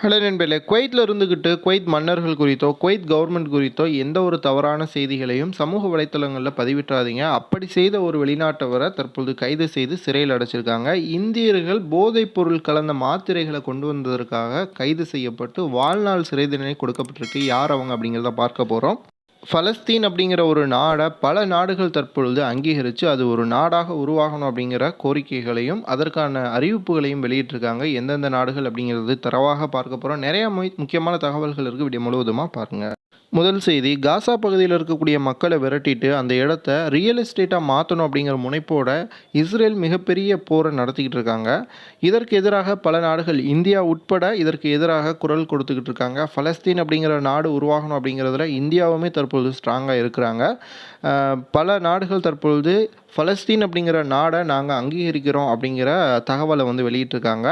Hello நண்பர்களே குவைத்தில் இருந்துக்கிட்டு குவைத் மன்னர்கள் குறித்தோ குவைத் கவர்மெண்ட் குறித்தோ எந்த ஒரு தவறான செய்திகளையும் சமூக வலைத்தளங்களில் பதிவிட்டாதீங்க. அப்படி செய்த ஒரு வெளிநாட்டவரை தற்பொழுது கைது செய்து சிறையில் அடைச்சிருக்காங்க. இந்தியர்கள் போதைப் பொருள் கலந்த மாத்திரைகளை கொண்டு வந்ததற்காக கைது செய்யப்பட்டு வாழ்நாள் சிறை தண்டனை கொடுக்கப்பட்டிருக்கு. யார் அவங்க அப்படிங்கிறத பார்க்க போகிறோம் ஃபலஸ்தீன் அப்படிங்கிற ஒரு நாடை பல நாடுகள் தற்பொழுது அங்கீகரித்து அது ஒரு நாடாக உருவாகணும் அப்படிங்கிற கோரிக்கைகளையும் அதற்கான அறிவிப்புகளையும் வெளியிட்டிருக்காங்க. எந்தெந்த நாடுகள் அப்படிங்கிறது தரவாக பார்க்க போகிறோம் நிறைய முக்கியமான தகவல்கள் இருக்குது வீடியோ முழுவதுமாக பாருங்கள் முதல் செய்தி காசா பகுதியில் இருக்கக்கூடிய மக்களை விரட்டிட்டு அந்த இடத்த ரியல் எஸ்டேட்டாக மாற்றணும் அப்படிங்கிற முனைப்போட இஸ்ரேல் மிகப்பெரிய போரை நடத்திக்கிட்டு இருக்காங்க. இதற்கு எதிராக பல நாடுகள் இந்தியா உட்பட இதற்கு எதிராக குரல் கொடுத்துக்கிட்டு இருக்காங்க. ஃபலஸ்தீன் அப்படிங்கிற நாடு உருவாகணும் அப்படிங்கிறதுல இந்தியாவுமே தற்பொழுது ஸ்ட்ராங்காக இருக்கிறாங்க. பல நாடுகள் தற்பொழுது ஃபலஸ்தீன் அப்படிங்கிற நாடை நாங்கள் அங்கீகரிக்கிறோம் அப்படிங்கிற தகவலை வந்து வெளியிட்டிருக்காங்க.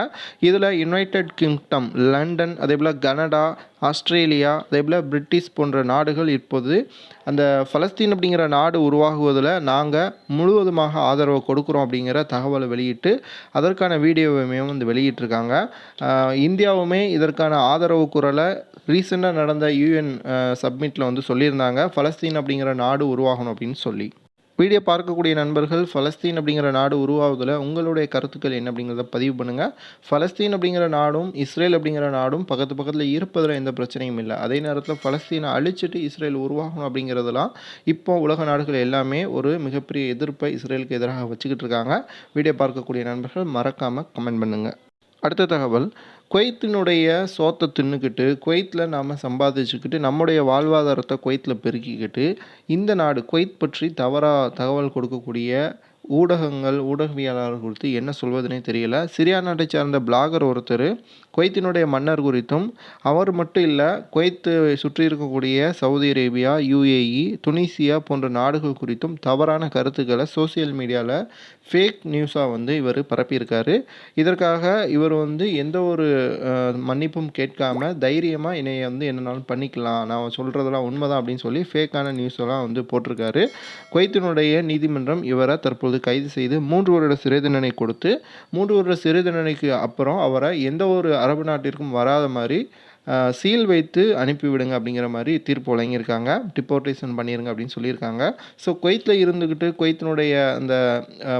இதில் யுனைடெட் கிங்டம் லண்டன் அதே போல் கனடா ஆஸ்திரேலியா அதே போல் பிரிட்டிஷ் போன்ற நாடுகள் இப்போது அந்த ஃபலஸ்தீன் அப்படிங்கிற நாடு உருவாகுவதில் நாங்கள் முழுவதுமாக ஆதரவு கொடுக்குறோம் அப்படிங்கிற தகவலை வெளியிட்டு அதற்கான வீடியோவையுமே வந்து வெளியிட்டிருக்காங்க. இந்தியாவுமே இதற்கான ஆதரவு குரலை ரீசெண்டாக நடந்த யூஎன் சப்மிட்டில் வந்து சொல்லியிருந்தாங்க. ஃபலஸ்தீன் அப்படிங்கிற நாடு உருவாகணும் அப்படின்னு சொல்லி. வீடியோ பார்க்கக்கூடிய நண்பர்கள் ஃபலஸ்தீன் அப்படிங்கிற நாடு உருவாவதில் உங்களுடைய கருத்துக்கள் என்ன அப்படிங்கிறத பதிவு பண்ணுங்கள் ஃபலஸ்தீன் அப்படிங்கிற நாடும் இஸ்ரேல் அப்படிங்கிற நாடும் பக்கத்து பக்கத்தில் இருப்பதில் எந்த பிரச்சனையும் இல்லை. அதே நேரத்தில் ஃபலஸ்தீனை அழிச்சிட்டு இஸ்ரேல் உருவாகணும் அப்படிங்கிறதெல்லாம் இப்போ உலக நாடுகள் எல்லாமே ஒரு மிகப்பெரிய எதிர்ப்பை இஸ்ரேலுக்கு எதிராக வச்சுக்கிட்டு இருக்காங்க. வீடியோ பார்க்கக்கூடிய நண்பர்கள் மறக்காமல் கமெண்ட் பண்ணுங்கள் அடுத்த தகவல். குவைத்தினுடைய சோத்தை தின்னுக்கிட்டு குவைத்தில் நாம் சம்பாதிச்சுக்கிட்டு நம்முடைய வாழ்வாதாரத்தை குவைத்தில் பெருக்கிக்கிட்டு இந்த நாடு குவைத் பற்றி தவறாக தகவல் கொடுக்கக்கூடிய ஊடகங்கள் ஊடகவியலாளர் குறித்து என்ன சொல்வதுனே தெரியல. சிரியா நாட்டை சார்ந்த பிளாகர் ஒருத்தர் குவைத்தினுடைய மன்னர் குறித்தும் அவர் மட்டும் இல்லை குவைத்து சுற்றி இருக்கக்கூடிய சவுதி அரேபியா யுஏஇ துனிசியா போன்ற நாடுகள் குறித்தும் தவறான கருத்துக்களை சோஷியல் மீடியாவில் ஃபேக் நியூஸாக வந்து இவர் பரப்பியிருக்காரு. இதற்காக இவர் வந்து எந்த ஒரு மன்னிப்பும் கேட்காம தைரியமாக என்னை வந்து என்னனாலும் பண்ணிக்கலாம். நான் சொல்கிறதெல்லாம் உண்மைதான் அப்படின்னு சொல்லி ஃபேக்கான நியூஸ் எல்லாம் வந்து போட்டிருக்காரு. குவைத்தினுடைய நீதிமன்றம் இவரை தற்பொழுது கைது செய்து மூன்று வருட சிறை தண்டனை கொடுத்து மூன்று வருட சிறை தண்டனைக்கு அப்புறம் அவரை எந்த ஒரு அரபு நாட்டிற்கும் வராத மாதிரி சீல் வைத்து அனுப்பிவிடுங்க அப்படிங்கிற மாதிரி தீர்ப்பு வழங்கியிருக்காங்க. டிப்போர்டேஷன் பண்ணிடுங்க அப்படின்னு சொல்லியிருக்காங்க. ஸோ குவைத்தில் இருந்துக்கிட்டு குவைத்தினுடைய அந்த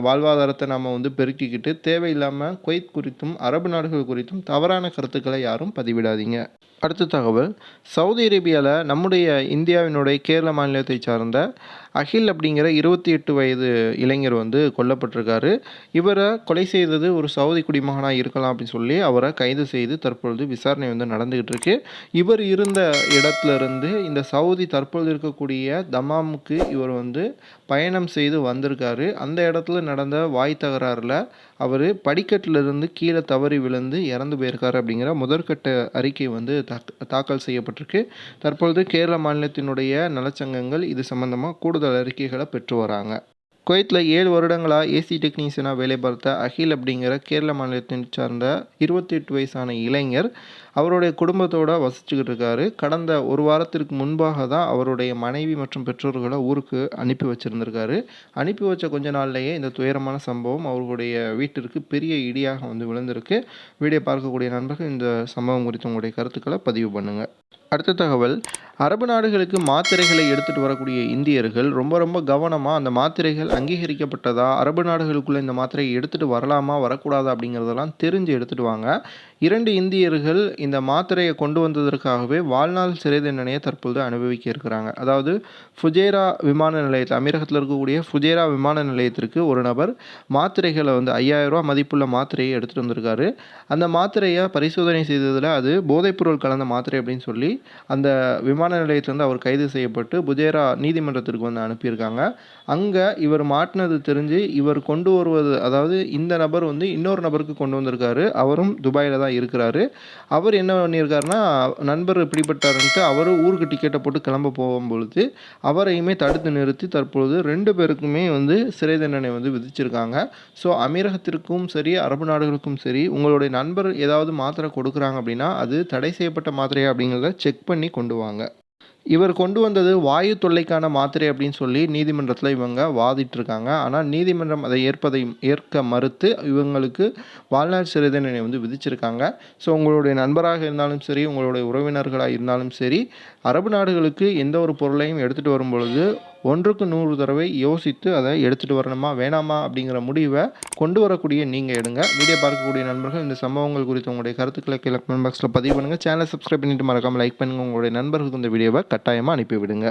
வாழ்வாதாரத்தை நம்ம வந்து பெருக்கிக்கிட்டு தேவையில்லாமல் குவைத் குறித்தும் அரபு நாடுகள் குறித்தும் தவறான கருத்துக்களை யாரும் பதிவிடாதீங்க. அடுத்த தகவல் சவுதி அரேபியாவில் நம்முடைய இந்தியாவினுடைய கேரள மாநிலத்தை சார்ந்த அகில் அப்படிங்கிற இருபத்தி எட்டு வயது இளைஞர் வந்து கொல்லப்பட்டிருக்காரு. இவரை கொலை செய்தது ஒரு சவுதி குடிமகனாக இருக்கலாம் அப்படின்னு சொல்லி அவரை கைது செய்து தற்பொழுது விசாரணை வந்து நடந்துகிட்டு இருக்கு. இவர் இருந்த இடத்துல இருந்து இந்த சவுதி தற்பொழுது இருக்கக்கூடிய தமாமுக்கு இவர் வந்து பயணம் செய்து வந்திருக்காரு. அந்த இடத்துல நடந்த வாய் தகராறில் அவர் படிக்கட்டிலிருந்து கீழே தவறி விழுந்து இறந்து போயிருக்காரு அப்படிங்கிற முதற்கட்ட அறிக்கை வந்து தாக்கல் செய்யப்பட்டிருக்கு. தற்பொழுது கேரள மாநிலத்தினுடைய நலச்சங்கங்கள் இது சம்பந்தமாக கூட கூடுதல் அறிக்கைகளை பெற்று வராங்க. குவைத்தில் ஏழு வருடங்களாக ஏசி டெக்னீஷியனாக வேலை பார்த்த அகில் அப்படிங்கிற கேரள மாநிலத்தை சார்ந்த இருபத்தி எட்டு வயசான இளைஞர் அவருடைய குடும்பத்தோடு வசிச்சுக்கிட்டு இருக்காரு கடந்த ஒரு வாரத்திற்கு முன்பாக தான் அவருடைய மனைவி மற்றும் பெற்றோர்களை ஊருக்கு அனுப்பி வச்சுருந்துருக்காரு. அனுப்பி வச்ச கொஞ்ச நாள்லேயே இந்த துயரமான சம்பவம் அவர்களுடைய வீட்டிற்கு பெரிய இடியாக வந்து விழுந்திருக்கு. வீடியோ பார்க்கக்கூடிய நண்பர்கள் இந்த சம்பவம் குறித்து உங்களுடைய கருத்துக்களை பதிவு பண்ணுங்கள் அடுத்த தகவல். அரபு நாடுகளுக்கு மாத்திரைகளை எடுத்துகிட்டு வரக்கூடிய இந்தியர்கள் ரொம்ப ரொம்ப கவனமாக அந்த மாத்திரைகள் அங்கீகரிக்கப்பட்டதா? அரபு நாடுகளுக்குள்ளே இந்த மாத்திரையை எடுத்துகிட்டு வரலாமா வரக்கூடாதா அப்படிங்கிறதெல்லாம் தெரிஞ்சு எடுத்துகிட்டு வாங்க. இரண்டு இந்தியர்கள் இந்த மாத்திரையை கொண்டு வந்ததற்காகவே வாழ்நாள் சிறை தண்டனையை தற்பொழுது அனுபவிக்க இருக்கிறாங்க. அதாவது ஃபுஜேரா விமான நிலையத்தில் அமீரகத்தில் இருக்கக்கூடிய ஃபுஜேரா விமான நிலையத்திற்கு ஒரு நபர் மாத்திரைகளை வந்து ஐயாயிரம் ரூபா மதிப்புள்ள மாத்திரையை எடுத்துகிட்டு வந்திருக்காரு. அந்த மாத்திரையை பரிசோதனை செய்ததில் அது போதைப்பொருள் கலந்த மாத்திரை அப்படின்னு சொல்லி அந்த விமான நிலையத்திலேருந்து அவர் கைது செய்யப்பட்டு புஜேரா நீதிமன்றத்திற்கு வந்து அனுப்பியிருக்காங்க. அங்கே இவர் மாட்டினது தெரிஞ்சு இவர் கொண்டு வருவது அதாவது இந்த நபர் வந்து இன்னொரு நபருக்கு கொண்டு வந்திருக்காரு. அவரும் துபாயில் தான் இருக்கிறாரு. அவர் என்ன பண்ணியிருக்காருன்னா நண்பர் பிடிபட்டாருன்ட்டு அவரும் ஊருக்கு டிக்கெட்டை போட்டு கிளம்ப போகும்பொழுது அவரையுமே தடுத்து நிறுத்தி தற்பொழுது ரெண்டு பேருக்குமே வந்து சிறை தண்டனை வந்து விதிச்சிருக்காங்க. ஸோ அமீரகத்திற்கும் சரி அரபு நாடுகளுக்கும் சரி உங்களுடைய நண்பர் ஏதாவது மாத்திரை கொடுக்குறாங்க அப்படின்னா அது தடை செய்யப்பட்ட மாத்திரையா அப்படிங்கிறத செக் பண்ணி கொண்டு வாங்க. இவர் கொண்டு வந்தது வாயு தொல்லைக்கான மாத்திரை அப்படின்னு சொல்லி நீதிமன்றத்தில் இவங்க வாதிட்டு இருக்காங்க ஆனால் நீதிமன்றம் அதை ஏற்பதை ஏற்க மறுத்து இவங்களுக்கு வாழ்நாள் சிறை தண்டனை வந்து விதிச்சிருக்காங்க. ஸோ உங்களுடைய நண்பராக இருந்தாலும் சரி உங்களுடைய உறவினர்களாக இருந்தாலும் சரி அரபு நாடுகளுக்கு எந்த ஒரு பொருளையும் எடுத்துகிட்டு வரும் பொழுது ஒன்றுக்கு நூறு தடவை யோசித்து அதை எடுத்துகிட்டு வரணுமா வேணாமா அப்படிங்கிற முடிவை கொண்டு வரக்கூடிய நீங்கள் எடுங்க. வீடியோ பார்க்கக்கூடிய நண்பர்கள் இந்த சம்பவங்கள் குறித்து உங்களுடைய கருத்துக்களை கீழே கமெண்ட் பாக்ஸில் பதிவு பண்ணுங்கள் சேனலை சப்ஸ்கிரைப் பண்ணிட்டு மறக்காமல் லைக் பண்ணுங்கள் உங்களுடைய நண்பர்களுக்கு இந்த வீடியோவை கட்டாயமாக அனுப்பிவிடுங்க.